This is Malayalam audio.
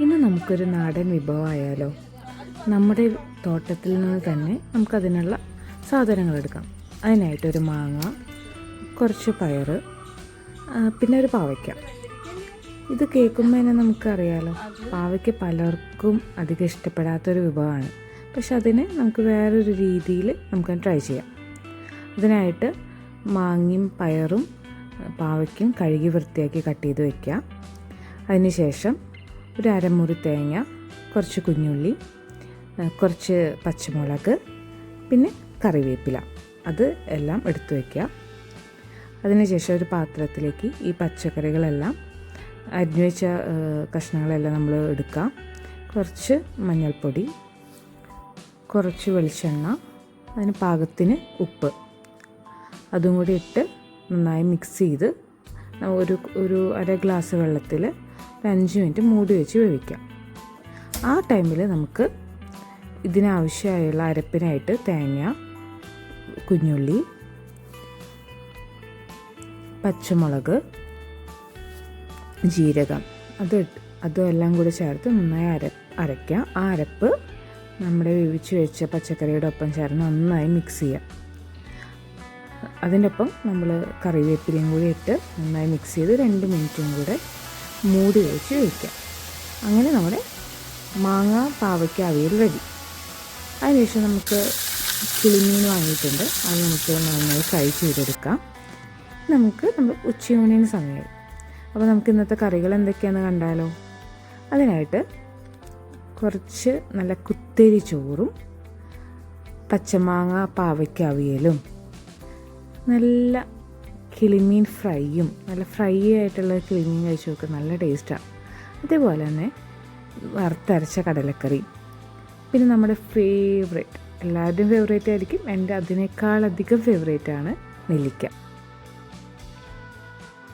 ഇന്ന് നമുക്കൊരു നാടൻ വിഭവമായാലോ? നമ്മുടെ തോട്ടത്തിൽ നിന്ന് തന്നെ നമുക്കതിനുള്ള സാധനങ്ങൾ എടുക്കാം. അതിനായിട്ടൊരു മാങ്ങ കുറച്ച് പയറ് പിന്നെ ഒരു പാവയ്ക്ക. ഇത് കേൾക്കുമ്പോൾ തന്നെ നമുക്കറിയാലോ പാവയ്ക്ക പലർക്കും അധികം ഇഷ്ടപ്പെടാത്തൊരു വിഭവമാണ്. പക്ഷെ അതിന് നമുക്ക് വേറൊരു രീതിയിൽ നമുക്ക് ട്രൈ ചെയ്യാം. അതിനായിട്ട് മാങ്ങയും പയറും പാവയ്ക്കും കഴുകി വൃത്തിയാക്കി കട്ട് ചെയ്ത് വയ്ക്കുക അതിനുശേഷം ഒരു അരമുറി തേങ്ങ കുറച്ച് കുഞ്ഞുള്ളി കുറച്ച് പച്ചമുളക് പിന്നെ കറിവേപ്പില. അത് എല്ലാം എടുത്തു വയ്ക്കുക അതിനുശേഷം ഒരു പാത്രത്തിലേക്ക് ഈ പച്ചക്കറികളെല്ലാം അരിഞ്ഞു വെച്ച കഷ്ണങ്ങളെല്ലാം നമ്മൾ എടുക്കാം കുറച്ച് മഞ്ഞൾപ്പൊടി കുറച്ച് വെളിച്ചെണ്ണ അതിന് പാകത്തിന് ഉപ്പ്. അതും കൂടി ഇട്ട് നന്നായി മിക്സ് ചെയ്ത് ഒരു ഒരു അര ഗ്ലാസ് വെള്ളത്തിൽ ഒരു അഞ്ച് മിനിറ്റ് മൂടി വെച്ച് വേവിക്കാം. ആ ടൈമിൽ നമുക്ക് ഇതിനാവശ്യമായുള്ള അരപ്പിനായിട്ട് തേങ്ങ കുഞ്ഞുള്ളി പച്ചമുളക് ജീരകം അത് അതും എല്ലാം കൂടി ചേർത്ത് നന്നായി അര അരയ്ക്കുക ആ അരപ്പ് നമ്മുടെ വേവിച്ച് വെച്ച പച്ചക്കറിയുടെ ഒപ്പം ചേർന്ന് നന്നായി മിക്സ് ചെയ്യാം. അതിന്റെ ഒപ്പം നമ്മൾ കറിവേപ്പിലയും കൂടി ഇട്ട് നന്നായി മിക്സ് ചെയ്ത് രണ്ട് മിനിറ്റും കൂടെ മൂടി വെച്ച് വയ്ക്കാം അങ്ങനെ നമ്മുടെ മാങ്ങ പാവയ്ക്ക അവിയൽ റെഡി അതിനുശേഷം നമുക്ക് കിളിമീൻ വാങ്ങിയിട്ടുണ്ട്. അത് നമുക്ക് നന്നായി ഫ്രൈ ചെയ്തെടുക്കാം. നമുക്ക് നമ്മൾ ഉച്ചയൂണിന് സമയമായി അപ്പോൾ നമുക്ക് ഇന്നത്തെ കറികൾ എന്തൊക്കെയാണെന്ന് കണ്ടാലോ? അതിനായിട്ട് കുറച്ച് നല്ല കുത്തേരി ചോറും പച്ചമാങ്ങ പാവയ്ക്ക അവിയലും. നല്ല കിളിമീൻ ഫ്രൈയും നല്ല ഫ്രൈ ആയിട്ടുള്ള കിളിമീൻ കഴിച്ചു നോക്കുക നല്ല ടേസ്റ്റാണ് അതേപോലെ തന്നെ വറുത്തരച്ച കടലക്കറി. പിന്നെ നമ്മുടെ ഫേവറേറ്റ് എല്ലാവരുടെയും ഫേവറേറ്റ് ആയിരിക്കും. എന്റെ അതിനേക്കാളധികം ഫേവറേറ്റ് ആണ് നെല്ലിക്ക.